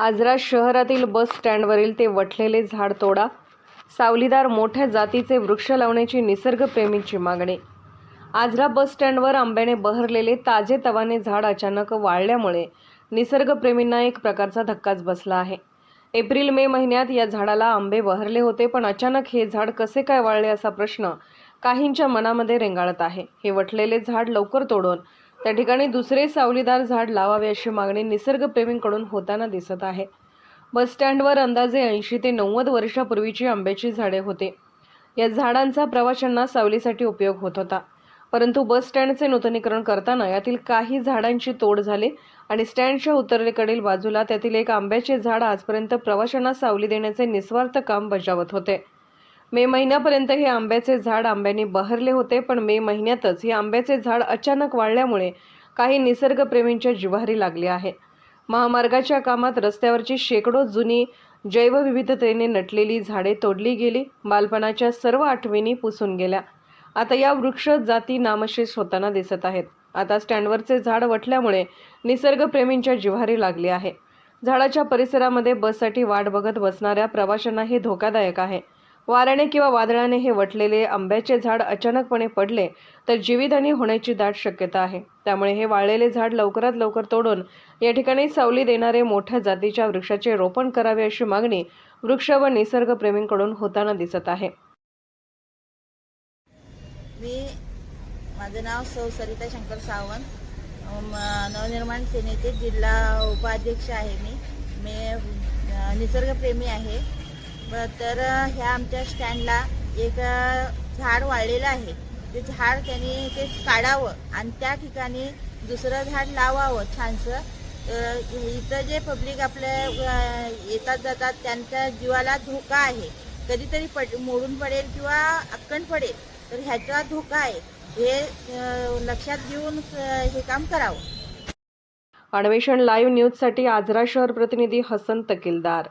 आजरा शहरातील बस स्टँडवरील ते वठलेले झाड तोडा सावलीदार मोठ्या जातीचे वृक्ष लावण्याची निसर्गप्रेमींची मागणी. आजरा बस स्टँडवर आंब्याने बहरलेले ताजे तवाने झाड अचानक वाळल्यामुळे निसर्गप्रेमींना एक प्रकारचा धक्काच बसला आहे. एप्रिल मे महिन्यात या झाडाला आंबे बहरले होते पण अचानक हे झाड कसे काय वाळले असा प्रश्न काहींच्या मनामध्ये रेंगाळत आहे. हे वटलेले झाड लवकर तोडून त्या ठिकाणी दुसरे सावलीदार झाड लावावे अशी मागणी निसर्गप्रेमींकडून होताना दिसत आहे. बसस्टँडवर अंदाजे ऐंशी ते नव्वद वर्षापूर्वीची आंब्याची झाडे होते. या झाडांचा प्रवाशांना सावलीसाठी उपयोग होत होता. परंतु बस स्टँडचे नूतनीकरण करताना यातील काही झाडांची तोड झाली आणि स्टँडच्या उत्तरेकडील बाजूला त्यातील एक आंब्याचे झाड आजपर्यंत प्रवाशांना सावली देण्याचे निस्वार्थ काम बजावत होते. मे महिन्यापर्यंत हे आंब्याचे झाड आंब्याने बहरले होते पण मे महिन्यातच हे आंब्याचे झाड अचानक वाढल्यामुळे काही निसर्गप्रेमींच्या जिव्हारी लागले आहे. महामार्गाच्या कामात रस्त्यावरची शेकडो जुनी जैवविविधतेने नटलेली झाडे तोडली गेली बालपणाच्या सर्व आठवणी पुसून गेल्या. आता या वृक्ष जाती नामशेष होताना दिसत आहेत. आता स्टँडवरचे झाड वटल्यामुळे निसर्गप्रेमींच्या जिव्हारी लागली आहे. झाडाच्या परिसरामध्ये बससाठी वाट बघत बसणाऱ्या प्रवाशांना हे धोकादायक आहे. वाऱ्याने किंवा वादळाने हे वटलेले आंब्याचे झाड अचानकपणे पडले तर जीवितहानी होण्याची दाट शक्यता आहे. त्यामुळे हे वाळलेले झाड लवकरात लवकर तोडून या ठिकाणी सावली देणारे मोठ्या जातीच्या वृक्षाचे रोपण करावे अशी मागणी वृक्ष व निसर्गप्रेमींकडून होताना दिसत आहे. मी माझं नाव सौ सरिता शंकर सावंत. नवनिर्माण सेनेचे जिल्हा उपाध्यक्ष आहे मी. मी निसर्गप्रेमी आहे. तर ह्या आमच्या स्टँडला एक झाड वाळलेलं आहे. ते झाड त्यांनी ते काढावं आणि त्या ठिकाणी दुसरं झाड लावावं छानसं. इथं जे पब्लिक आपल्या येतात जातात त्यांच्या जीवाला धोका आहे. कधीतरी पड मोडून पडेल किंवा अक्कण पडेल तर ह्याचा धोका आहे. हे लक्षात घेऊन हे काम करावं. अन्वेषण लाईव्ह न्यूजसाठी आजरा शहर प्रतिनिधी हसन तकीलदार